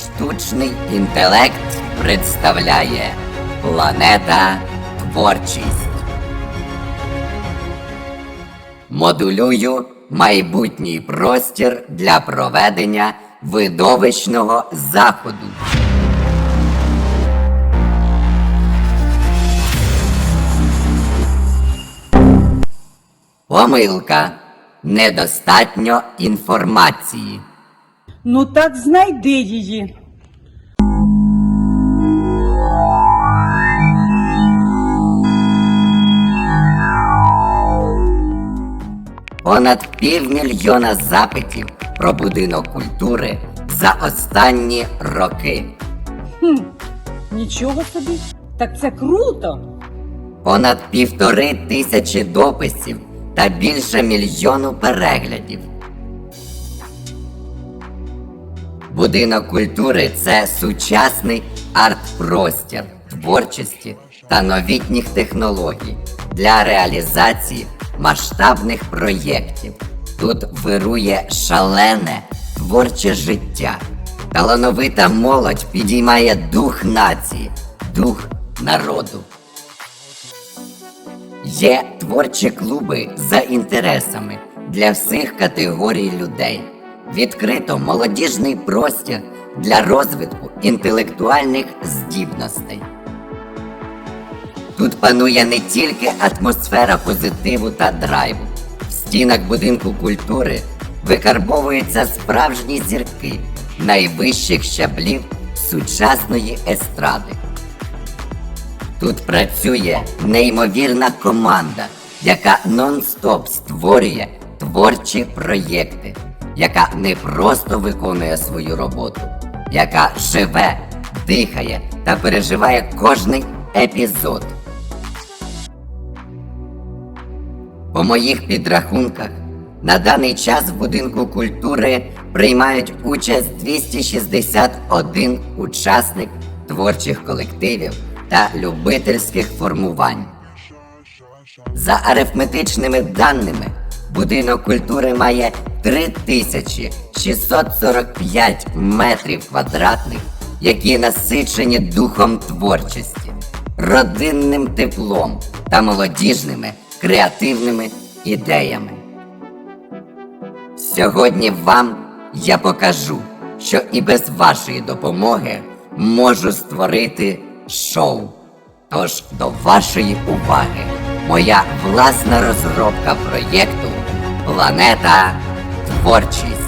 Штучний інтелект представляє Планета Творчість. Модулюю майбутній простір для проведення видовищного заходу. Помилка. Недостатньо інформації. Ну так знайди її. Понад півмільйона запитів про будинок культури за останні роки. Хм, нічого собі. Так це круто. Понад півтори тисячі дописів та більше мільйону переглядів. Будинок культури це сучасний арт-простір творчості та новітніх технологій для реалізації масштабних проєктів. Тут вирує шалене творче життя. Талановита молодь підіймає дух нації, дух народу. Є творчі клуби за інтересами для всіх категорій людей. Відкрито молодіжний простір для розвитку інтелектуальних здібностей. Тут панує не тільки атмосфера позитиву та драйву. В стінах будинку культури викарбовуються справжні зірки найвищих щаблів сучасної естради. Тут працює неймовірна команда, яка нон-стоп створює творчі проєкти, яка не просто виконує свою роботу, яка живе, дихає та переживає кожний епізод. По моїх підрахунках, на даний час в будинку культури приймають участь 261 учасник творчих колективів та любительських формувань. За арифметичними даними, будинок культури має 3645 метрів квадратних, які насичені духом творчості, родинним теплом та молодіжними креативними ідеями. Сьогодні вам я покажу, що і без вашої допомоги можу створити шоу. Тож до вашої уваги моя власна розробка проєкту Планета Творчість.